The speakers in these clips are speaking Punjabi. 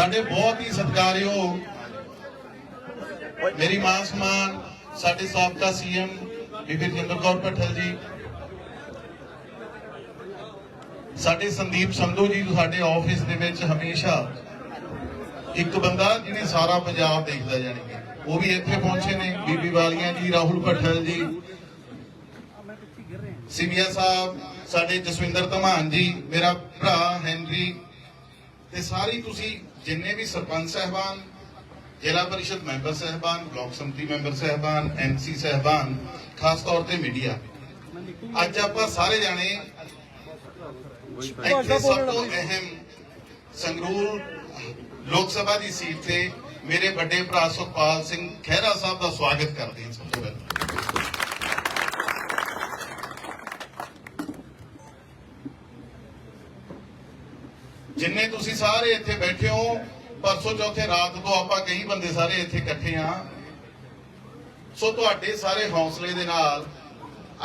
ਸਾਡੇ ਬਹੁਤ ਹੀ ਸਤਿਕਾਰਯੋਗ ਮੇਰੀ ਮਾਂ ਸਮਾਨ ਸਾਡੇ ਸਾਬਕਾ ਸੀਐਮ ਬੀਬੀ ਰਜਿੰਦਰ ਕੌਰ ਭੱਠਲ ਜੀ, ਸਾਡੇ ਸੰਦੀਪ ਸੰਧੂ ਜੀ ਸਾਡੇ ਆਫਿਸ ਦੇ ਵਿੱਚ ਹਮੇਸ਼ਾ ਇੱਕ ਬੰਦਾ ਜਿਹਨੇ ਸਾਰਾ ਪੰਜਾਬ ਦੇਖਦਾ ਜਾਣੀ ਉਹ ਵੀ ਇੱਥੇ ਪਹੁੰਚੇ ਨੇ, ਬੀਬੀ ਵਾਲੀਆਂ ਜੀ, ਰਾਹੁਲ ਭੱਠਲ ਜੀ ਸਿਵਿਆ ਸਾਹਿਬ, ਸਾਡੇ ਜਸਵਿੰਦਰ ਧਮਾਨ ਜੀ, ਮੇਰਾ ਭਰਾ ਹੈਨਰੀ, ਤੇ ਸਾਰੀ ਤੁਸੀਂ ਜਿੰਨੇ ਵੀ ਸਰਪੰਚ ਸਹਿਬਾਨ ਜ਼ਿਲ੍ਹਾ ਪਰਿਸ਼ਦ ਮੈਂਬਰ ਸਹਿਬਾਨ ਬਲਾਕ ਸੰਮਤੀ ਮੈਂਬਰ ਸਹਿਬਾਨ ਐਮਸੀ ਸਹਿਬਾਨ ਖਾਸ ਤੌਰ ਤੇ ਮੀਡੀਆ। ਅੱਜ ਆਪਾਂ ਸਾਰੇ ਜਾਣੇ ਇੱਥੇ ਸਭ ਤੋਂ ਅਹਿਮ ਸੰਗਰੂਰ ਲੋਕ ਸਭਾ ਦੀ ਸੀਟ ਤੇ ਮੇਰੇ ਵੱਡੇ ਭਰਾ ਸੁਖਪਾਲ ਸਿੰਘ ਖਹਿਰਾ ਸਾਹਿਬ ਦਾ ਸਵਾਗਤ ਕਰਦੇ ਹਾਂ ਸਭ ਤੋਂ ਪਹਿਲਾਂ। ਜਿੰਨੇ ਸਾਰੇ ਇੱਥੇ ਬੈਠੇ ਹੋ, ਪਰਸੋਂ ਚੌਥੇ ਰਾਤ ਤੋਂ ਆਪਾਂ ਕਈ ਬੰਦੇ ਸਾਰੇ ਇੱਥੇ ਇਕੱਠੇ ਆ ਸੋ ਤੁਹਾਡੇ ਸਾਰੇ ਹੌਸਲੇ ਦੇ ਨਾਲ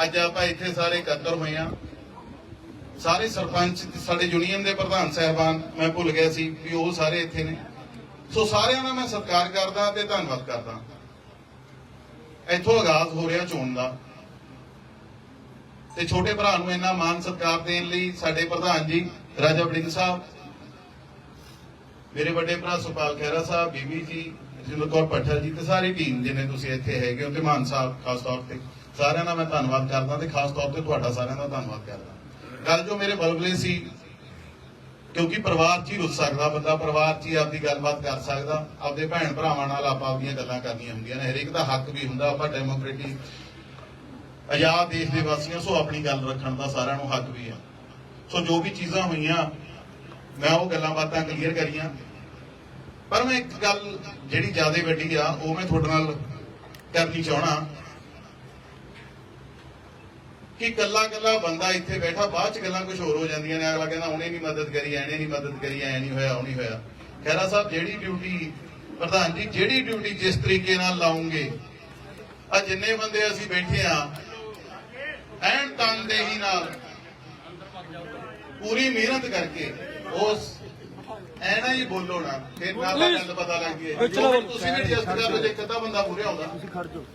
ਅੱਜ ਆਪਾਂ ਇੱਥੇ ਸਾਰੇ ਇਕੱਤਰ ਹੋਏ ਆ ਸਾਰੇ ਸਰਪੰਚ, ਸਾਡੇ ਯੂਨੀਅਨ ਦੇ ਪ੍ਰਧਾਨ ਸਹਿਬਾਨ, ਮੈਂ ਭੁੱਲ ਗਿਆ ਸੀ ਵੀ ਉਹ ਸਾਰੇ ਇੱਥੇ ਨੇ। ਸੋ ਸਾਰਿਆਂ ਦਾ ਮੈਂ ਸਤਿਕਾਰ ਕਰਦਾ ਤੇ ਧੰਨਵਾਦ ਕਰਦਾ। ਇੱਥੋਂ ਆਗਾਜ਼ ਹੋ ਰਿਹਾ ਚੋਣ ਦਾ। ਤੇ ਛੋਟੇ ਭਰਾ ਨੂੰ ਇੰਨਾ ਮਾਨ ਸਤਿਕਾਰ ਦੇਣ ਲਈ ਸਾਡੇ ਪ੍ਰਧਾਨ ਜੀ, ਰਾਜਾ ਬੜਿੰਗ ਸਾਹਿਬ ਮੇਰੇ ਵੱਡੇ ਭਰਾ ਸੁਪਾਲ ਖਹਿਰਾ ਸਾਹਿਬ, ਬੀਬੀ ਜੀ, ਜਿੰਦਰ ਕੌਰ ਪੱਠਲ ਜੀ ਤੇ ਸਾਰੀ ਟੀਮ ਜਿਹਨੇ ਤੁਸੀਂ ਇੱਥੇ ਹੈਗੇ ਹੋ ਤੇ ਮਾਨ ਸਾਹਿਬ, ਖਾਸ ਤੌਰ ਤੇ ਸਾਰਿਆਂ ਦਾ ਮੈਂ ਧੰਨਵਾਦ ਕਰਦਾ ਤੇ ਖਾਸ ਤੌਰ ਤੇ ਤੁਹਾਡਾ ਸਾਰਿਆਂ ਦਾ ਧੰਨਵਾਦ ਕਰਦਾ। ਗੱਲ ਜੋ ਮੇਰੇ ਬਲਬਲੇ ਸੀ, ਕਿਉਂਕਿ ਪਰਿਵਾਰ 'ਚ ਹੀ ਰੁੱਸ ਸਕਦਾ ਬੰਦਾ, ਪਰਿਵਾਰ 'ਚ ਹੀ ਆਪਦੀ ਗੱਲਬਾਤ ਕਰ ਸਕਦਾ, ਆਪਦੇ ਭੈਣ ਭਰਾਵਾਂ ਨਾਲ ਆਪਾਂ ਆਪਦੀਆਂ ਗੱਲਾਂ ਕਰਨੀਆਂ ਹੁੰਦੀਆਂ ਨੇ, ਹਰੇਕ ਦਾ ਹੱਕ ਵੀ ਹੁੰਦਾ, ਆਪਾਂ ਡੈਮੋਕ੍ਰੇਟਿਕ ਆਜ਼ਾਦ ਦੇਸ਼ ਦੇ ਵਾਸੀਆਂ, ਸੋ ਆਪਣੀ ਗੱਲ ਰੱਖਣ ਦਾ ਸਾਰਿਆਂ ਨੂੰ ਹੱਕ ਵੀ ਆ। ਸੋ ਜੋ ਵੀ ਚੀਜ਼ਾਂ ਹੋਈਆਂ ਮੈਂ ਉਹ ਗੱਲਾਂ ਬਾਤਾਂ ਕਲੀਅਰ ਕਰੀਆਂ। ਪਰ ਮੈਂ ਇੱਕ ਗੱਲ ਜਿਹੜੀ ਜ਼ਿਆਦਾ ਵੱਡੀ ਆ, ਉਹ ਮੈਂ ਤੁਹਾਡੇ ਨਾਲ ਕਰਨੀ ਚਾਹਣਾ ਕਿ ਕੱਲਾ ਕੱਲਾ ਬੰਦਾ ਇੱਥੇ ਬੈਠਾ, ਬਾਅਦ ਚ ਗੱਲਾਂ ਕੁਝ ਹੋਰ ਹੋ ਜਾਂਦੀਆਂ ਨੇ। ਅਗਲਾ ਕਹਿੰਦਾ, ਉਹਨੇ ਨਹੀਂ ਮਦਦ ਕਰੀ, ਐਨੇ ਨਹੀਂ ਮਦਦ ਕਰੀ, ਐ ਨਹੀਂ ਹੋਇਆ, ਉਹ ਨਹੀਂ ਹੋਇਆ। ਖੈਰਾ ਸਾਹਿਬ, ਜਿਹੜੀ ਡਿਊਟੀ ਪ੍ਰਧਾਨ ਜੀ, ਜਿਹੜੀ ਡਿਊਟੀ ਜਿਸ ਤਰੀਕੇ ਨਾਲ ਲਾਉਂਗੇ, ਆ ਜਿੰਨੇ ਬੰਦੇ ਅਸੀਂ ਬੈਠੇ ਆ, ਐਨ ਤਨਦੇਹੀ ਨਾਲ ਪੂਰੀ ਮਿਹਨਤ ਕਰਕੇ ਉਸ ਐਨਾ ਹੀ ਬੋਲੋ ਨਾ ਫਿਰ ਨਾਲ ਦਾ ਗੱਲ ਪਤਾ ਲੱਗ ਗਈ ਤੁਸੀਂ ਵੀ ਐਡਜਸਟ ਕਰ ਲਓ ਜੇ ਇੱਕ ਅੱਧਾ ਬੰਦਾ ਪੂਰੇ ਆਉਂਦਾ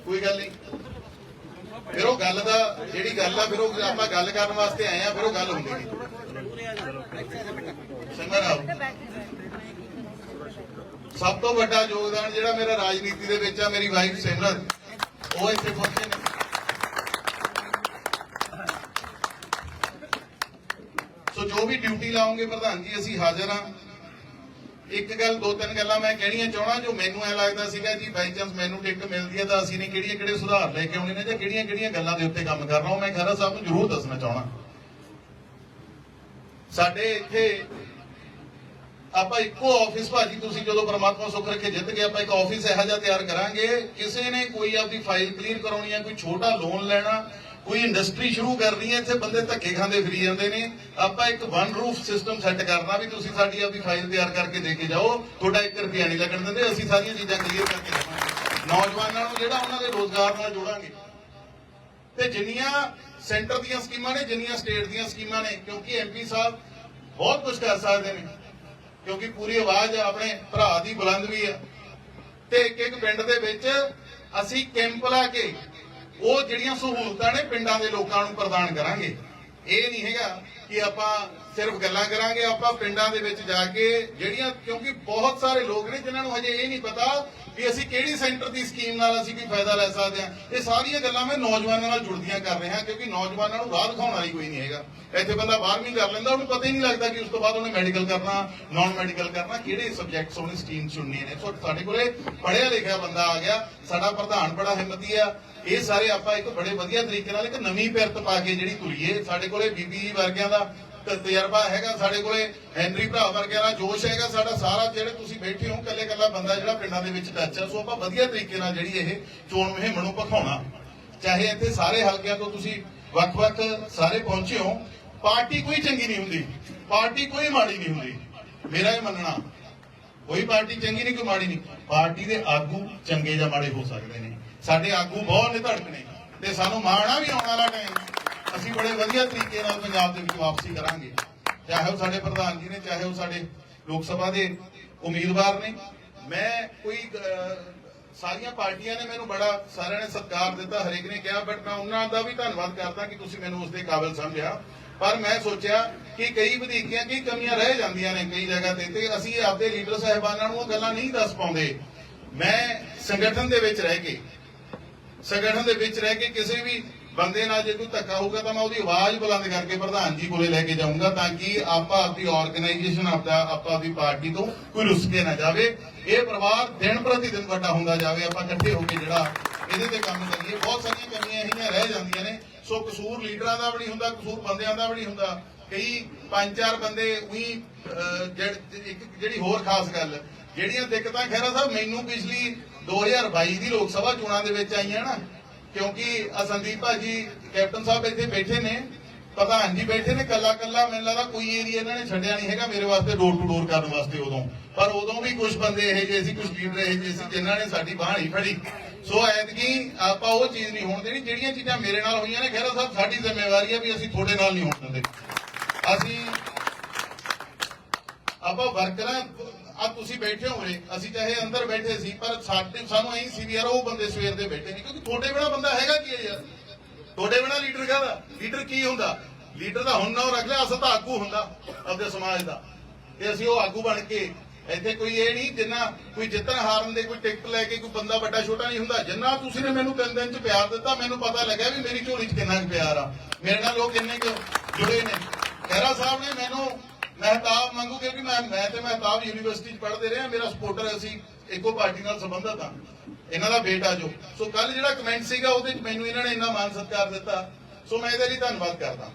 ਕੋਈ ਗੱਲ ਨਹੀਂ। ਫਿਰ ਉਹ ਗੱਲ ਦਾ ਜਿਹੜੀ ਗੱਲ ਆ ਫਿਰ ਉਹ ਆਪਾਂ ਗੱਲ ਕਰਨ ਵਾਸਤੇ ਆਏ ਆ ਫਿਰ ਉਹ ਗੱਲ ਹੁੰਦੀ ਨਹੀਂ। ਸਭ ਤੋਂ ਵੱਡਾ ਯੋਗਦਾਨ ਜਿਹੜਾ ਮੇਰਾ ਰਾਜਨੀਤੀ ਦੇ ਵਿੱਚ ਆ ਮੇਰੀ ਵਾਈਫ ਸਿਮਰਤ ਉਹ ਇੱਥੇ ਪਹੁੰਚੇ ਨੇ ਸੋ ਜੋ ਵੀ ਡਿਊਟੀ ਲਾਉਂਗੇ ਪ੍ਰਧਾਨ ਜੀ, ਅਸੀਂ ਹਾਜ਼ਰ ਹਾਂ। ਇੱਕ ਗੱਲ, ਦੋ ਤਿੰਨ ਗੱਲਾਂ ਮੈਂ ਕਹਿਣੀਆਂ ਚਾਹਣਾ ਜੋ ਮੈਨੂੰ ਐ ਲੱਗਦਾ ਸੀਗਾ ਜੀ ਬਾਈ ਚਾਂਸ ਮੈਨੂੰ ਟਿਕਟ ਮਿਲਦੀ ਹੈ ਤਾਂ ਅਸੀਂ ਨੇ ਕਿਹੜੀਆਂ ਕਿਹੜੇ ਸੁਧਾਰ ਲੈ ਕੇ ਆਉਣੇ ਨੇ ਜਾਂ ਕਿਹੜੀਆਂ ਕਿਹੜੀਆਂ ਗੱਲਾਂ ਦੇ ਉੱਤੇ ਕੰਮ ਕਰਨਾ ਉਹ ਮੈਂ ਖਹਿਰਾ ਸਾਹਿਬ ਨੂੰ ਜ਼ਰੂਰ ਦੱਸਣਾ ਚਾਹਣਾ ਸਾਡੇ ਇੱਥੇ ਆਪਾਂ ਇੱਕੋ ਆਫਿਸ ਭਾਜੀ, ਤੁਸੀਂ ਜਦੋਂ ਪ੍ਰਮਾਤਮਾ ਸੁੱਖ ਰੱਖੇ ਜਿੱਤ ਗਏ, ਆਪਾਂ ਇੱਕ ਆਫਿਸ ਇਹੋ ਜਿਹਾ ਤਿਆਰ ਕਰਾਂਗੇ। ਕਿਸੇ ਨੇ ਕੋਈ ਆਪਦੀ ਫਾਈਲ ਕਲੀਅਰ ਕਰਾਉਣੀ ਹੈ, ਕੋਈ ਛੋਟਾ ਲੋਨ ਲੈਣਾ ਕੋਈ ਇੰਡਸਟਰੀ ਸ਼ੁਰੂ ਕਰਨੀ ਹੈ, ਇੱਥੇ ਬੰਦੇ ਧੱਕੇ ਖਾਂਦੇ ਫਿਰੀ ਜਾਂਦੇ ਨੇ। ਆਪਾਂ ਇੱਕ ਵਨ ਰੂਫ ਸਿਸਟਮ ਸੈੱਟ ਕਰਨਾ ਵੀ ਤੁਸੀਂ ਸਾਡੀ ਆਪਦੀ ਫਾਈਲ ਤਿਆਰ ਕਰਕੇ ਦੇ ਕੇ ਜਾਓ। ਤੁਹਾਡਾ 1 ਰੁਪਿਆ ਨਹੀਂ ਲੱਗਣ ਦਿੰਦੇ, ਅਸੀਂ ਸਾਰੀਆਂ ਚੀਜ਼ਾਂ ਕਲੀਅਰ ਕਰਕੇ ਦੇਵਾਂਗੇ। ਨੌਜਵਾਨਾਂ ਨੂੰ ਜਿਹੜਾ ਉਹਨਾਂ ਦੇ ਰੋਜ਼ਗਾਰ ਨਾਲ ਜੋੜਾਂਗੇ। ਤੇ ਜਿੰਨੀਆਂ ਸੈਂਟਰ ਦੀਆਂ ਸਕੀਮਾਂ ਨੇ, ਜਿੰਨੀਆਂ ਸਟੇਟ ਦੀਆਂ ਸਕੀਮਾਂ ਨੇ, ਕਿਉਂਕਿ ਐਮਪੀ ਸਾਹਿਬ ਬਹੁਤ ਕੁਝ ਕਰ ਸਕਦੇ ਨੇ। ਕਿਉਂਕਿ ਪੂਰੀ ਆਵਾਜ਼ ਆਪਣੇ ਭਰਾ ਦੀ ਬੁਲੰਦ ਵੀ ਆ ਤੇ ਇੱਕ ਇੱਕ ਪਿੰਡ ਦੇ ਵਿੱਚ ਅਸੀਂ ਕੈਂਪ ਲਾ ਕੇ ਉਹ ਜਿਹੜੀਆਂ ਸਹੂਲਤਾਂ ਨੇ ਪਿੰਡਾਂ ਦੇ ਲੋਕਾਂ ਨੂੰ ਪ੍ਰਦਾਨ ਕਰਾਂਗੇ। ਇਹ ਨਹੀਂ ਹੈਗਾ ਕਿ ਆਪਾਂ ਸਿਰਫ ਗੱਲਾਂ ਕਰਾਂਗੇ, ਆਪਾਂ ਪਿੰਡਾਂ ਦੇ ਵਿੱਚ ਜਾ ਕੇ ਜਿਹੜੀਆਂ, ਕਿਉਂਕਿ ਬਹੁਤ ਸਾਰੇ ਲੋਕ ਨੇ ਜਿਨ੍ਹਾਂ ਨੂੰ ਹਜੇ ਇਹ ਨਹੀਂ ਪਤਾ ਵੀ ਅਸੀਂ ਕਿਹੜੀ ਸੈਂਟਰ ਦੀ ਸਕੀਮ ਨਾਲ ਅਸੀਂ ਕੋਈ ਫਾਇਦਾ ਲੈ ਸਕਦੇ ਹਾਂ। ਇਹ ਸਾਰੀਆਂ ਗੱਲਾਂ ਮੈਂ ਨੌਜਵਾਨਾਂ ਨਾਲ ਜੁੜਦੀਆਂ ਕਰ ਰਿਹਾ ਕਿਉਂਕਿ ਨੌਜਵਾਨਾਂ ਨੂੰ ਰਾਹ ਦਿਖਾਉਣ ਵਾਲੀ ਕੋਈ ਨਹੀਂ ਹੈਗਾ। ਇੱਥੇ ਬੰਦਾ 12ਵੀਂ ਕਰ ਲੈਂਦਾ, ਉਹਨੂੰ ਪਤਾ ਹੀ ਨਹੀਂ ਲੱਗਦਾ ਕਿ ਉਸ ਤੋਂ ਬਾਅਦ ਉਹਨੇ ਮੈਡੀਕਲ ਕਰਨਾ ਨਾਨ ਮੈਡੀਕਲ ਕਰਨਾ, ਕਿਹੜੇ ਸਬਜੈਕਟਸ ਉਹਨੇ ਸਟਰੀਮ ਚੁਣਨੀ ਨੇ। ਸੋ ਸਾਡੇ ਕੋਲੇ ਪੜਿਆ ਲਿਖਿਆ ਬੰਦਾ ਆ ਗਿਆ, ਸਾਡਾ ਪ੍ਰਧਾਨ ਬੜਾ ਹਿੰਮਤੀ ਆ। ਇਹ ਸਾਰੇ ਆਪਾਂ ਇੱਕ ਬੜੇ ਵਧੀਆ ਤਰੀਕੇ ਨਾਲ ਇੱਕ ਨਵੀਂ ਪਿਰਤ ਪਾ ਕੇ ਜਿਹੜੀ ਤੁਰੀਏ, ਸਾਡੇ ਕੋਲੇ ਬੀਬੀ ਵਰਗਿਆਂ ਦਾ ਤ- ਤਜਰਬਾ ਹੈਗਾ ਸਾਡੇ ਕੋਲੇ। ਹੈਨਰੀ ਭਰਾ ਵਰਗਿਆਂ ਦਾ ਜੋਸ਼ ਹੈਗਾ ਸਾਡਾ। ਸਾਰਾ ਜਿਹੜੇ ਤੁਸੀਂ ਬੈਠੇ ਹੋ ਕੱਲੇ ਕੱਲਾ ਬੰਦਾ ਜਿਹੜਾ ਪਿੰਡਾਂ ਦੇ ਵਿੱਚ ਟੱਚ ਆ, ਸੋ ਆਪਾਂ ਵਧੀਆ ਤਰੀਕੇ ਨਾਲ ਜਿਹੜੀ ਇਹ ਚੋਣ ਮੁਹਿੰਮ ਨੂੰ ਭਖਾਉਣਾ। ਚਾਹੇ ਇੱਥੇ ਸਾਰੇ ਹਲਕਿਆਂ ਤੋਂ ਤੁਸੀਂ ਵੱਖ-ਵੱਖ ਸਾਰੇ ਪਹੁੰਚੇ ਹੋ, ਪਾਰਟੀ ਕੋਈ ਚੰਗੀ ਨਹੀਂ ਹੁੰਦੀ। ਪਾਰਟੀ ਕੋਈ ਮਾੜੀ ਨਹੀਂ ਹੁੰਦੀ। ਮੇਰਾ ਇਹ ਮੰਨਣਾ, ਕੋਈ ਪਾਰਟੀ ਚੰਗੀ ਨਹੀਂ, ਕੋਈ ਮਾੜੀ ਨਹੀਂ। ਪਾਰਟੀ ਦੇ ਆਗੂ ਚੰਗੇ ਜਾਂ ਮਾੜੇ ਹੋ ਸਕਦੇ ਨੇ। ਸਾਡੇ ਆਗੂ ਬਹੁਤ ਨਿਧੜਕ ਨੇ ਤੇ ਸਾਨੂੰ ਮਾਣਾ ਵੀ ਆਉਣ ਵਾਲਾ ਟਾਈਮ ਅਸੀਂ ਬੜੇ ਵਧੀਆ ਤਰੀਕੇ ਨਾਲ ਪੰਜਾਬ ਦੇ ਵਿੱਚ ਵਾਪਸੀ ਕਰਾਂਗੇ। ਚਾਹੇ ਉਹ ਸਾਡੇ ਪ੍ਰਧਾਨ ਜੀ ਨੇ, ਚਾਹੇ ਉਹ ਸਾਡੇ ਲੋਕ ਸਭਾ ਦੇ ਉਮੀਦਵਾਰ ਨੇ। ਮੈਂ ਕੋਈ ਸਾਰੀਆਂ ਪਾਰਟੀਆਂ ਨੇ ਮੈਨੂੰ ਬੜਾ ਸਾਰਿਆਂ ਨੇ ਸਤਿਕਾਰ ਦਿੱਤਾ, ਹਰੇਕ ਨੇ ਕਿਹਾ ਬਟ ਮੈਂ ਉਹਨਾਂ ਦਾ ਵੀ ਧੰਨਵਾਦ ਕਰਦਾ ਕਿ ਤੁਸੀਂ ਮੈਨੂੰ ਉਸ ਦੇ ਕਾਬਿਲ ਸਮਝਿਆ। ਪਰ ਮੈਂ ਸੋਚਿਆ ਕਿ ਕਈ ਵਧੀਕੀਆਂ, ਕਈ ਕਮੀਆਂ ਰਹਿ ਜਾਂਦੀਆਂ ਨੇ ਕਈ ਜਗ੍ਹਾ ਤੇ ਤੇ ਅਸੀਂ ਆਪਦੇ ਲੀਡਰ ਸਾਹਿਬਾਨਾਂ ਨੂੰ ਉਹ ਗੱਲਾਂ ਨਹੀਂ ਦੱਸ ਪਾਉਂਦੇ। ਮੈਂ ਸੰਗਠਨ ਦੇ ਵਿੱਚ ਰਹਿ ਕੇ, ਸੰਗਠਨ ਦੇ ਵਿੱਚ ਰਹਿ ਕੇ ਕਿਸੇ ਵੀ ਬੰਦੇ ਨਾਲ ਜੇ ਕੋਈ ਧੱਕਾ ਹੋਊਗਾ ਤਾਂ ਮੈਂ ਉਹਦੀ ਆਵਾਜ਼ ਬੁਲੰਦ ਕਰਕੇ ਪ੍ਰਧਾਨ ਜੀ ਕੋਲੇ ਲੈ ਕੇ ਜਾਊਂਗਾ ਤਾਂ ਕਿ ਆਪਾਂ ਆਪਦੀ ਆਰਗੇਨਾਈਜੇਸ਼ਨ ਆਪਦਾ, ਆਪਾਂ ਆਪਦੀ ਪਾਰਟੀ ਤੋਂ ਕੋਈ ਰੁੱਸ ਕੇ ਨਾ ਜਾਵੇ। ਇਹ ਪਰਿਵਾਰ ਦਿਨ ਪ੍ਰਤੀ ਦਿਨ ਵੱਡਾ ਹੁੰਦਾ ਜਾਵੇ। ਆਪਾਂ ਇਕੱਠੇ ਹੋ ਕੇ ਜਿਹੜਾ ਇਹਦੇ ਤੇ ਕੰਮ ਕਰੀਏ। ਬਹੁਤ ਸਾਰੀਆਂ ਕਮੀਆਂ ਇਹੀਆਂ ਰਹਿ ਜਾਂਦੀਆਂ ਨੇ। ਸੋ ਕਸੂਰ ਲੀਡਰਾਂ ਦਾ ਵੀ ਨਹੀਂ ਹੁੰਦਾ, ਕਸੂਰ ਬੰਦਿਆਂ ਦਾ ਵੀ ਨਹੀਂ ਹੁੰਦਾ। ਕਈ ਪੰਜ ਚਾਰ ਬੰਦੇ ਉਹੀ ਜਿਹੜੀ ਹੋਰ ਖਾਸ ਗੱਲ, ਜਿਹੜੀਆਂ ਦਿੱਕਤਾਂ ਖੈਰਾ ਸਾਹਿਬ, ਮੈਨੂੰ ਪਿਛਲੀ 2022 ਦੀ ਲੋਕ ਸਭਾ ਚੋਣਾਂ ਦੇ ਵਿੱਚ ਆਈਆਂ ਨਾ ਕਿਉਂਕਿ ਆ ਸੰਦੀਪ ਭਾਜੀ, ਕੈਪਟਨ ਸਾਹਿਬ ਇੱਥੇ ਬੈਠੇ ਨੇ, ਪ੍ਰਧਾਨ ਜੀ ਬੈਠੇ ਨੇ, ਕੱਲਾ ਕੱਲਾ, ਮੈਨੂੰ ਲੱਗਦਾ ਕੋਈ ਏਰੀਆ ਇਹਨਾਂ ਨੇ ਛੱਡਿਆ ਨਹੀਂ ਹੈਗਾ ਮੇਰੇ ਵਾਸਤੇ ਡੋਰ ਟੂ ਡੋਰ ਕਰਨ ਵਾਸਤੇ ਉਦੋਂ। ਪਰ ਉਦੋਂ ਵੀ ਕੁਝ ਬੰਦੇ ਇਹ ਜਿਹੇ ਸੀ ਕੁਝ ਲੀਡਰ ਇਹ ਜਿਹੇ ਸੀ, ਜਿਨ੍ਹਾਂ ਨੇ ਸਾਡੀ ਬਾਹ ਨਹੀਂ ਫੜੀ। ਸੋ ਐਤਕੀ ਆਪਾਂ ਉਹ ਚੀਜ਼ ਨਹੀਂ ਹੋਣ ਦੇਣੀ, ਜਿਹੜੀਆਂ ਚੀਜ਼ਾਂ ਮੇਰੇ ਨਾਲ ਹੋਈਆਂ ਨੇ, ਖੈਰਾ ਸਾਹਿਬ, ਸਾਡੀ ਜ਼ਿੰਮੇਵਾਰੀ ਹੈ ਵੀ ਅਸੀਂ ਤੁਹਾਡੇ ਨਾਲ ਨਹੀਂ ਹੋਣ ਦਿੰਦੇ। ਅਸੀਂ ਆਪਾਂ ਵਰਕਰਾਂ ਆ ਤੁਸੀਂ ਬੈਠੇ ਹੋਏ ਅਸੀਂ ਚਾਹੇ ਅੰਦਰ ਬੈਠੇ ਸੀ, ਪਰ ਸਾਡੇ ਸਾਨੂੰ ਐਂ ਸੀ ਵੀ ਯਾਰ ਉਹ ਬੰਦੇ ਸਵੇਰ ਦੇ ਬੈਠੇ ਨਹੀਂ ਕਿਉਂਕਿ ਤੁਹਾਡੇ ਬਿਨਾ ਬੰਦਾ ਹੈਗਾ ਕੀ ਹੈ ਯਾਰ? ਤੁਹਾਡੇ ਬਿਨਾ ਲੀਡਰ ਕਾਹਦਾ? ਲੀਡਰ ਕੀ ਹੁੰਦਾ? ਲੀਡਰ ਦਾ ਹੁਣ ਨਾ ਰੱਖ ਲਿਆ, ਅਸਲ ਤਾਂ ਆਗੂ ਹੁੰਦਾ ਆਪਦੇ ਸਮਾਜ ਦਾ। ਤੇ ਅਸੀਂ ਉਹ ਆਗੂ ਬਣ ਕੇ ਇੱਥੇ ਕੋਈ ਇਹ ਨਹੀਂ, ਜਿੰਨਾ ਕੋਈ ਜਿੱਤਣ ਹਾਰਨ ਦੇ ਕੋਈ ਟਿਕਟ ਲੈ ਕੇ ਕੋਈ ਬੰਦਾ ਵੱਡਾ ਛੋਟਾ ਨਹੀਂ ਹੁੰਦਾ। ਜਿੰਨਾ ਤੁਸੀਂ ਨੇ ਮੈਨੂੰ ਤਿੰਨ ਦਿਨ ਚ ਪਿਆਰ ਦਿੱਤਾ, ਮੈਨੂੰ ਪਤਾ ਲੱਗਿਆ ਵੀ ਮੇਰੀ ਝੋਲੀ ਚ ਕਿੰਨਾ ਕੁ ਪਿਆਰ ਆ। ਮੇਰੇ ਨਾਲ ਲੋਕ ਕਿੰਨੇ ਕੁ ਜੁੜੇ ਨੇ। ਖਹਿਰਾ ਸਾਹਿਬ ਨੇ ਮੈਨੂੰ ਮਹਿਤਾਬ ਮੰਗੂਗੇ ਵੀ ਮੈਂ ਮੈਂ ਤੇ ਮਹਿਤਾਬ ਯੂਨੀਵਰਸਿਟੀ ਚ ਪੜ੍ਹਦੇ ਰਹੇ ਹਾਂ। ਮੇਰਾ ਸਪੋਰਟਰ ਅਸੀਂ ਇੱਕੋ ਪਾਰਟੀ ਨਾਲ ਸੰਬੰਧਤ ਹਾਂ। ਇਹਨਾਂ ਦਾ ਬੇਟਾ ਜੋ। ਸੋ ਕੱਲ ਜਿਹੜਾ ਕਮੈਂਟ ਸੀਗਾ, ਉਹਦੇ ਚ ਮੈਨੂੰ ਇਹਨਾਂ ਨੇ ਇੰਨਾ ਮਾਨ ਸਤਿਕਾਰ ਦਿੱਤਾ। ਸੋ ਮੈਂ ਇਹਦੇ ਲਈ ਧੰਨਵਾਦ ਕਰਦਾ।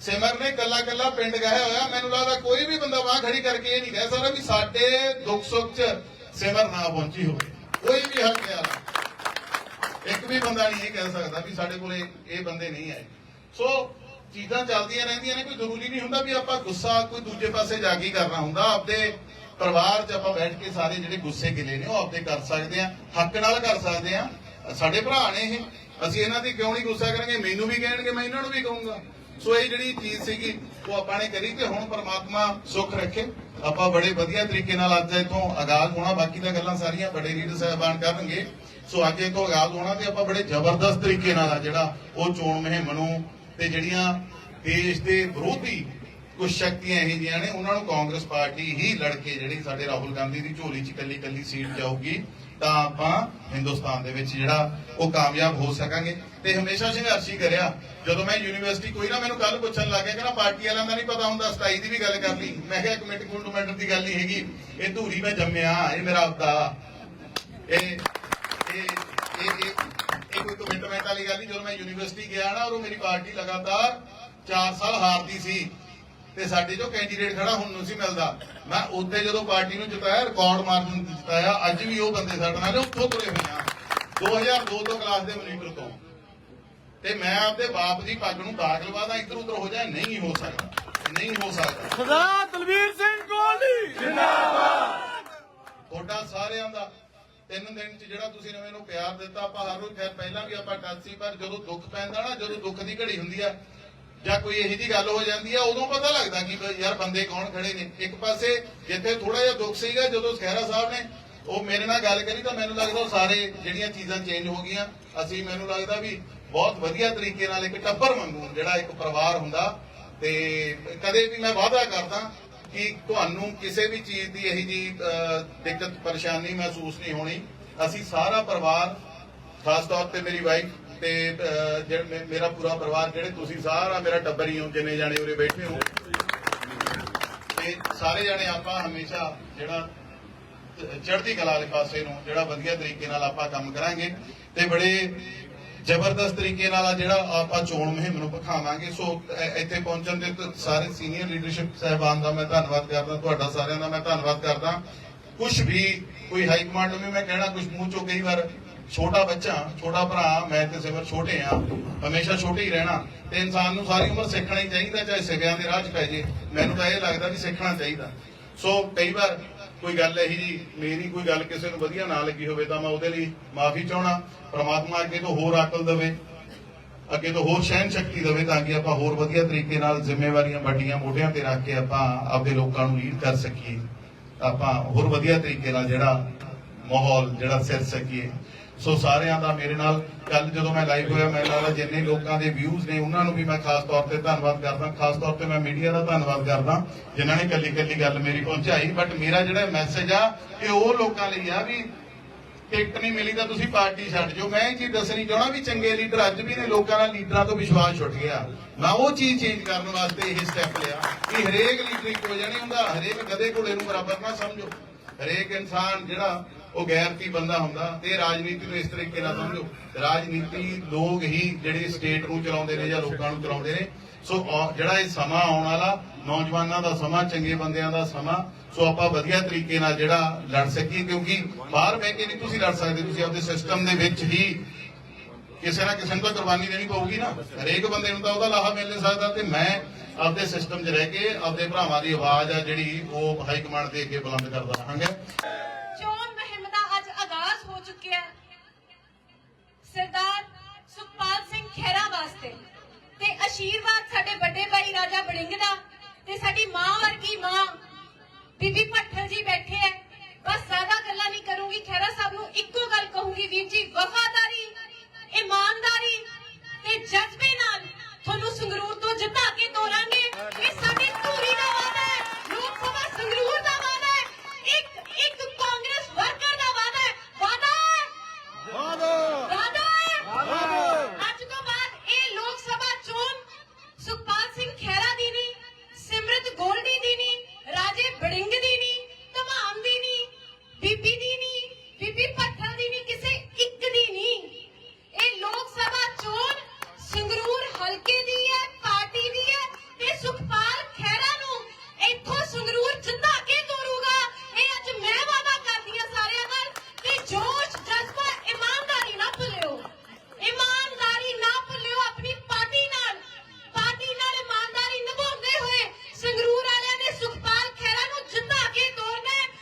ਸਿਮਰ ਨੇ ਕੱਲਾ ਕੱਲਾ ਪਿੰਡ ਗਇਆ ਹੋਇਆ। ਮੈਨੂੰ ਲੱਗਦਾ ਕੋਈ ਵੀ ਬੰਦਾ ਬਾਹ ਖੜੀ ਕਰਕੇ ਇਹ ਨਹੀਂ ਕਹਿ ਸਕਦਾ ਵੀ ਸਾਡੇ ਦੁੱਖ ਸੁੱਖ ਚ ਸਿਮਰ ਨਾ ਪਹੁੰਚੀ ਹੋਵੇ। ਕੋਈ ਵੀ ਹੱਕ ਆ। ਇੱਕ ਵੀ ਬੰਦਾ ਨਹੀਂ ਇਹ ਕਹਿ ਸਕਦਾ ਵੀ ਸਾਡੇ ਕੋਲੇ ਇਹ ਬੰਦੇ ਨਹੀਂ ਆਏ। ਸੋ ਚੀਜ਼ਾਂ ਚੱਲਦੀਆਂ ਰਹਿੰਦੀਆਂ ਨੇ, ਕੋਈ ਜ਼ਰੂਰੀ ਨਹੀਂ ਹੁੰਦਾ ਵੀ ਆਪਾਂ ਗੁੱਸਾ ਕੋਈ ਦੂਜੇ ਪਾਸੇ ਜਾ ਕੇ ਕਰਨਾ ਹੁੰਦਾ। ਆਪਦੇ ਪਰਿਵਾਰ 'ਚ ਆਪਾਂ ਬੈਠ ਕੇ ਸਾਰੇ ਜਿਹੜੇ ਗੁੱਸੇ ਗਿਲੇ ਨੇ, ਉਹ ਆਪਦੇ ਕਰ ਸਕਦੇ ਆ ਹੱਕ ਨਾਲ ਕਰ ਸਕਦੇ ਆ ਸਾਡੇ ਭਰਾ ਨੇ ਇਹ। ਅਸੀਂ ਇਹਨਾਂ ਦੀ ਕਿਉਂ ਨਹੀਂ ਗੁੱਸਾ ਕਰਾਂਗੇ? ਮੈਨੂੰ ਵੀ ਕਹਿਣਗੇ, ਮੈਂ ਇਹਨਾਂ ਨੂੰ ਵੀ ਕਹੂੰਗਾ। ਸੋ ਇਹ ਜਿਹੜੀ ਚੀਜ਼ ਸੀਗੀ, ਉਹ ਆਪਾਂ ਨੇ ਕਰੀ ਤੇ ਹੁਣ ਪਰਮਾਤਮਾ ਸੁੱਖ ਰੱਖੇ। ਆਪਾਂ ਬੜੇ ਵਧੀਆ ਤਰੀਕੇ ਨਾਲ ਅੱਜ ਇਥੋਂ ਆਗਾਜ਼ ਹੋਣਾ, ਬਾਕੀ ਤਾਂ ਗੱਲਾਂ ਸਾਰੀਆਂ ਬੜੇ ਲੀਡਰ ਸਾਹਿਬਾਨ ਕਰਨਗੇ। ਸੋ ਅੱਜ ਇਥੋਂ ਆਗਾਜ਼ ਹੋਣਾ ਤੇ ਆਪਾਂ ਬੜੇ ਜ਼ਬਰਦਸਤ ਤਰੀਕੇ ਨਾਲ ਜਿਹੜਾ ਉਹ ਚੋਣ ਮੁਹਿੰਮ ਨੂੰ ਤੇ ਜਿਹੜੀਆਂ ਦੇਸ਼ ਦੇ ਵਿਰੋਧੀ ਕੁਝ ਸ਼ਕਤੀਆਂ ਇਹ ਜਿਹੀਆਂ ਨੇ, ਉਹਨਾਂ ਨੂੰ ਕਾਂਗਰਸ ਪਾਰਟੀ ਹੀ ਲੜ ਕੇ ਜਿਹੜੀ ਸਾਡੇ ਰਾਹੁਲ ਗਾਂਧੀ ਦੀ ਝੋਲੀ 'ਚ ਕੱਲੀ ਕੱਲੀ ਸੀਟ ਜਾਊਗੀ, ਤਾਂ ਆਪਾਂ ਹਿੰਦੁਸਤਾਨ ਦੇ ਵਿੱਚ ਜਿਹੜਾ ਉਹ ਕਾਮਯਾਬ ਹੋ ਸਕਾਂਗੇ। ਤੇ ਹਮੇਸ਼ਾ ਸੰਘਰਸ਼ ਹੀ ਕਰਿਆ। ਜਦੋਂ ਮੈਂ ਯੂਨੀਵਰਸਿਟੀ ਕੋਈ ਨਾ ਮੈਨੂੰ ਕੱਲ ਪੁੱਛਣ ਲੱਗ ਗਿਆ ਕਹਿੰਦਾ ਪਾਰਟੀ ਵਾਲਿਆਂ ਦਾ ਨਹੀਂ ਪਤਾ ਹੁੰਦਾ 27 ਦੀ ਵੀ ਗੱਲ ਕਰ ਲਈ। ਮੈਂ ਕਿਹਾ ਇੱਕ ਮਿੰਟ ਦੀ ਗੱਲ ਨਹੀਂ ਹੈਗੀ। ਇਹ ਧੂਰੀ ਮੈਂ ਜੰਮਿਆ, ਇਹ ਮੇਰਾ ਆਪਦਾ, ਇਹ ਇਹ ਵਾਲੀ ਗੱਲ ਨਹੀਂ, ਜਦੋਂ ਮੈਂ ਯੂਨੀਵਰਸਿਟੀ ਗਿਆ ਨਾ ਔਰ ਮੇਰੀ ਪਾਰਟੀ ਲਗਾਤਾਰ 4 ਸਾਲ ਹਾਰਦੀ ਸੀ। ਤੇ ਸਾਡੇ ਜੋ ਕੈਂਡੀਡੇਟ ਖੜਾ ਹੁਣ ਨੂੰ ਸੀ ਮਿਲਦਾ। ਮੈਂ ਉੱਤੇ ਜਦੋਂ ਪਾਰਟੀ ਨੂੰ ਜਿਤਾਇਆ ਰਿਕਾਰਡ ਮਾਰਜਨ ਜਿਤਾਇਆ, ਅੱਜ ਵੀ ਉਹ ਬੰਦੇ ਸਾਡੇ ਨਾਲ ਉੱਥੋਂ ਤੁਰੇ ਹੋਏ ਆ। 2002 ਤੋਂ ਕਲਾਸ ਦੇ ਮਨੀਟਰ ਤੋਂ। ਤੇ ਮੈਂ ਆਪਦੇ ਬਾਪ ਦੀ ਪੱਗ ਨੂੰ ਦਾਗ ਲਵਾਦਾ ਇੱਧਰ ਉੱਧਰ ਹੋ ਜਾਏ, ਨਹੀਂ ਹੋ ਸਕਦਾ। ਨਹੀਂ ਹੋ ਸਕਦਾ। ਸਰਦਾਰ ਦਲਵੀਰ ਸਿੰਘ ਕੋਹਲੀ ਤੁਹਾਡਾ ਸਾਰਿਆਂ ਦਾ ਤਿੰਨ ਦਿਨ ਚ ਜਿਹੜਾ ਤੁਸੀਂ ਨੇ ਮੈਨੂੰ ਪਿਆਰ ਦਿੱਤਾ, ਆਪਾਂ ਹਰ ਰੋਜ਼ ਖੈਰ ਪਹਿਲਾਂ ਵੀ ਆਪਾਂ ਟੱਚ ਪਰ ਜਦੋਂ ਦੁੱਖ ਪੈਂਦਾ ਨਾ, ਜਦੋਂ ਦੁੱਖ ਦੀ ਘੜੀ ਹੁੰਦੀ ਆ, ਜਾਂ ਕੋਈ ਇਹੋ ਜੀ ਗੱਲ ਹੋ ਜਾਂਦੀ ਆ, ਉਦੋਂ ਪਤਾ ਲੱਗਦਾ ਕਿ ਯਾਰ ਬੰਦੇ ਕੌਣ ਖੜੇ ਨੇ। ਇੱਕ ਪਾਸੇ ਜਿੱਥੇ ਥੋੜਾ ਜਿਹਾ ਦੁੱਖ ਸੀਗਾ, ਜਦੋਂ ਖਹਿਰਾ ਸਾਹਿਬ ਨੇ ਉਹ ਮੇਰੇ ਨਾਲ ਗੱਲ ਕਰੀ ਤਾਂ ਮੈਨੂੰ ਲੱਗਦਾ ਉਹ ਸਾਰੇ ਜਿਹੜੀਆਂ ਚੀਜ਼ਾਂ ਚੇਂਜ ਹੋ ਗਈਆਂ। ਅਸੀਂ, ਮੈਨੂੰ ਲੱਗਦਾ ਵੀ ਬਹੁਤ ਵਧੀਆ ਤਰੀਕੇ ਨਾਲ ਇੱਕ ਟੱਬਰ ਵਾਂਗੂ ਜਿਹੜਾ ਇੱਕ ਪਰਿਵਾਰ ਹੁੰਦਾ, ਤੇ ਕਦੇ ਵੀ ਮੈਂ ਵਾਅਦਾ ਕਰਦਾ ਕਿ ਤੁਹਾਨੂੰ ਕਿਸੇ ਵੀ ਚੀਜ਼ ਦੀ ਇਹੀ ਜੀ ਦਿੱਕਤ, ਪਰੇਸ਼ਾਨੀ ਮਹਿਸੂਸ ਨਹੀਂ ਹੋਣੀ। ਅਸੀਂ ਸਾਰਾ ਪਰਿਵਾਰ, ਖਾਸ ਤੌਰ ਤੇ ਮੇਰੀ ਵਾਈਫ ਤੇ ਜਿਹੜਾ ਮੇਰਾ ਪੂਰਾ ਪਰਿਵਾਰ, ਜਿਹੜੇ ਤੁਸੀਂ ਸਾਰਾ ਮੇਰਾ ਟੱਬਰ ਹੀ ਹੋ, ਜਿੰਨੇ ਜਾਣੇ ਉਰੇ ਬੈਠੇ ਹੋ। ਤੇ ਸਾਰੇ ਜਾਣੇ ਆਪਾਂ ਹਮੇਸ਼ਾ ਜਿਹੜਾ ਚੜ੍ਹਦੀ ਕਲਾ ਵਾਲੇ ਪਾਸੇ ਨੂੰ, ਜਿਹੜਾ ਵਧੀਆ ਤਰੀਕੇ ਨਾਲ ਆਪਾਂ ਕੰਮ ਕਰਾਂਗੇ। ਤੇ ਬੜੇ ਜ਼ਬਰਦਸਤ ਤਰੀਕੇ ਨਾਲ ਜਿਹੜਾ ਆਪਾਂ ਚੋਣ ਮੁਹਿੰਮ ਨੂੰ ਪਖਾਵਾਂਗੇ ਸੋ ਇੱਥੇ ਪਹੁੰਚਣ ਦੇ ਸਾਰੇ ਸੀਨੀਅਰ ਲੀਡਰਸ਼ਿਪ ਸਹਿਬਾਨ ਦਾ ਮੈਂ ਧੰਨਵਾਦ ਕਰਦਾ, ਤੁਹਾਡਾ ਸਾਰਿਆਂ ਦਾ ਮੈਂ ਧੰਨਵਾਦ ਕਰਦਾ। ਕੁਝ ਵੀ ਕੋਈ ਹਾਈ ਕਮਾਂਡ ਨੂੰ ਵੀ ਮੈਂ ਕਹਿਣਾ ਕੁਝ ਮੂੰਹ ਚੋਂ ਕਈ ਵਾਰ ਛੋਟਾ ਬੱਚਾ, ਛੋਟਾ ਭਰਾ, ਮੈਂ ਤੇ ਸਿਮਰ ਛੋਟੇ ਆ, ਹਮੇਸ਼ਾ ਛੋਟੇ ਹੀ ਰਹਿਣਾ। ਤੇ ਇਨਸਾਨ ਨੂੰ ਸਾਰੀ ਉਮਰ ਸਿੱਖਣਾ ਹੀ ਚਾਹੀਦਾ, ਚਾਹੇ ਸਿਵਿਆਂ ਦੇ ਰਾਹ 'ਚ ਪੈ ਜੇ। ਮੈਨੂੰ ਤਾਂ ਇਹ ਲੱਗਦਾ ਵੀ ਸਿੱਖਣਾ ਚਾਹੀਦਾ। ਸੋ, ਕਈ ਵਾਰ ਕੋਈ ਗੱਲ ਇਹੀ ਜੀ, ਮੇਰੀ ਕੋਈ ਗੱਲ ਕਿਸੇ ਨੂੰ ਵਧੀਆ ਨਾ ਲੱਗੀ ਹੋਵੇ ਤਾਂ ਮੈਂ ਉਹਦੇ ਲਈ ਮਾਫੀ ਚਾਹਣਾ ਪ੍ਰਮਾਤਮਾ ਅੱਗੇ ਤੋਂ ਹੋਰ ਅਕਲ ਦੇਵੇ, ਅੱਗੇ ਤੋਂ ਹੋਰ ਸਹਿਨ ਸ਼ਕਤੀ ਦੇਵੇ ਤਾਂ ਕਿ ਆਪਾਂ ਹੋਰ ਵਧੀਆ ਤਰੀਕੇ ਨਾਲ ਜ਼ਿੰਮੇਵਾਰੀਆਂ ਵੱਡੀਆਂ ਮੋਢਿਆਂ ਤੇ ਰੱਖ ਕੇ ਆਪਾਂ ਆਪਦੇ ਲੋਕਾਂ ਨੂੰ ਲੀਡ ਕਰ ਸਕੀਏ, ਆਪਾਂ ਹੋਰ ਵਧੀਆ ਤਰੀਕੇ ਨਾਲ ਜਿਹੜਾ ਮਾਹੌਲ, ਜਿਹੜਾ ਸਿਰ ਸਕੀਏ। ਸੋ ਸਾਰਿਆਂ ਦਾ ਮੇਰੇ ਨਾਲ ਕੱਲ ਜਦੋਂ ਮੈਂ ਲਾਈਵ ਹੋਇਆ, ਮੈਨੂੰ ਲੱਗਦਾ ਜਿੰਨੇ ਲੋਕਾਂ ਦੇ ਵਿਊਜ਼ ਨੇ, ਉਹਨਾਂ ਨੂੰ ਵੀ ਮੈਂ ਖਾਸ ਤੌਰ ਤੇ ਧੰਨਵਾਦ ਕਰਦਾ। ਖਾਸ ਤੌਰ ਤੇ ਮੈਂ ਮੀਡੀਆ ਦਾ ਧੰਨਵਾਦ ਕਰਦਾ, ਜਿਨ੍ਹਾਂ ਨੇ ਕੱਲੀ ਕੱਲੀ ਗੱਲ ਮੇਰੀ ਪਹੁੰਚਾਈ। ਬਟ ਮੇਰਾ ਜਿਹੜਾ ਮੈਸੇਜ ਆ, ਇਹ ਉਹ ਲੋਕਾਂ ਲਈ ਆ ਵੀ ਟਿਕਟ ਨਹੀਂ ਮਿਲੀ ਤਾਂ ਤੁਸੀਂ ਪਾਰਟੀ ਛੱਡ ਜਾਓ। ਮੈਂ ਇਹ ਚੀਜ਼ ਦੱਸਣੀ ਚਾਹਣਾ ਵੀ ਚੰਗੇ ਲੀਡਰ ਅੱਜ ਵੀ ਨੇ, ਲੋਕਾਂ ਦਾ ਲੀਡਰਾਂ ਤੋਂ ਵਿਸ਼ਵਾਸ ਛੁੱਟ ਗਿਆ। ਮੈਂ ਉਹ ਚੀਜ਼ ਚੇਂਜ ਕਰਨ ਵਾਸਤੇ ਇਹ ਸਟੈਪ ਲਿਆ ਕਿ ਹਰੇਕ ਲੀਡਰ ਇੱਕੋ ਜਿਹਾ ਨਹੀਂ ਹੁੰਦਾ, ਹਰੇਕ ਗਧੇ ਘੋੜੇ ਨੂੰ ਬਰਾਬਰ ਨਾ ਸਮਝੋ। ਹਰੇਕ ਇਨਸਾਨ ਜਿਹੜਾ ਉਹ ਗੈਰਤੀ ਬੰਦਾ ਹੁੰਦਾ ਤੇ ਰਾਜਨੀਤੀ ਨੂੰ ਇਸ ਤਰੀਕੇ ਨਾਲ ਸਮਝੋ। ਰਾਜਨੀਤੀ ਲੋਕ ਹੀ ਜਿਹੜੇ ਸਟੇਟ ਨੂੰ ਚਲਾਉਂਦੇ ਨੇ ਜਾਂ ਲੋਕਾਂ ਨੂੰ ਚਲਾਉਂਦੇ ਨੇ, ਸੋ ਜਿਹੜਾ ਇਹ ਸਮਾਂ ਆਉਣ ਵਾਲਾ, ਨੌਜਵਾਨਾਂ ਦਾ ਸਮਾਂ, ਚੰਗੇ ਬੰਦਿਆਂ ਦਾ ਸਮਾਂ, ਸੋ ਆਪਾਂ ਵਧੀਆ ਤਰੀਕੇ ਨਾਲ ਜਿਹੜਾ ਲੜ ਸਕੀਏ, ਕਿਉਂਕਿ ਬਾਹਰ ਬਹਿ ਕੇ ਨਹੀਂ ਤੁਸੀਂ ਲੜ ਸਕਦੇ, ਤੁਸੀਂ ਆਪਦੇ ਸਿਸਟਮ ਦੇ ਵਿੱਚ ਹੀ ਕਿਸੇ ਨਾ ਕਿਸੇ ਨੂੰ ਤਾਂ ਕੁਰਬਾਨੀ ਦੇਣੀ ਪਊਗੀ ਨਾ। ਹਰੇਕ ਬੰਦੇ ਨੂੰ ਤਾਂ ਉਹਦਾ ਲਾਹਾ ਮਿਲ ਨਹੀਂ ਸਕਦਾ ਤੇ ਮੈਂ ਆਪਦੇ ਸਿਸਟਮ 'ਚ ਰਹਿ ਕੇ ਆਪਦੇ ਭਰਾਵਾਂ ਦੀ ਆਵਾਜ਼ ਆ ਜਿਹੜੀ ਉਹ ਹਾਈ ਕਮਾਂਡ ਦੇ ਅੱਗੇ ਬੁਲੰਦ ਕਰਦਾ ਰਹਾਂਗਾ। ਆਗਾਜ਼ ਹੈ। ਸਰਦਾਰ ਸੁਖਪਾਲ ਸਿੰਘ ਖਹਿਰਾ ਵਾਸਤੇ ਤੇ ਆਸ਼ੀਰਵਾਦ ਸਾਡੇ ਵੱਡੇ ਭਾਈ ਰਾਜਾ ਬੜਿੰਗ ਦਾ ਤੇ ਸਾਡੀ ਮਾਂ ਵਰਗੀ ਮਾਂ ਬੀਬੀ ਭੱਠਲ ਜੀ ਬੈਠੇ ਐ ਬਸ ਜ਼ਿਆਦਾ ਗੱਲਾਂ ਨਹੀਂ ਕਰੂੰਗੀ। ਖਹਿਰਾ ਸਾਹਿਬ ਨੂੰ ਇੱਕੋ ਗੱਲ ਕਹੂੰਗੀ ਵੀਰ ਜੀ, ਵਫਾਦਾਰੀ, ਇਮਾਨਦਾਰੀ ਤੇ ਜਜ਼ਬੇ ਨਾਲ ਤੁਹਾਨੂੰ ਸੰਗਰੂਰ ਤੋਂ ਜਿਤਾ ਕੇ ਤੋਰਾਂਗੇ।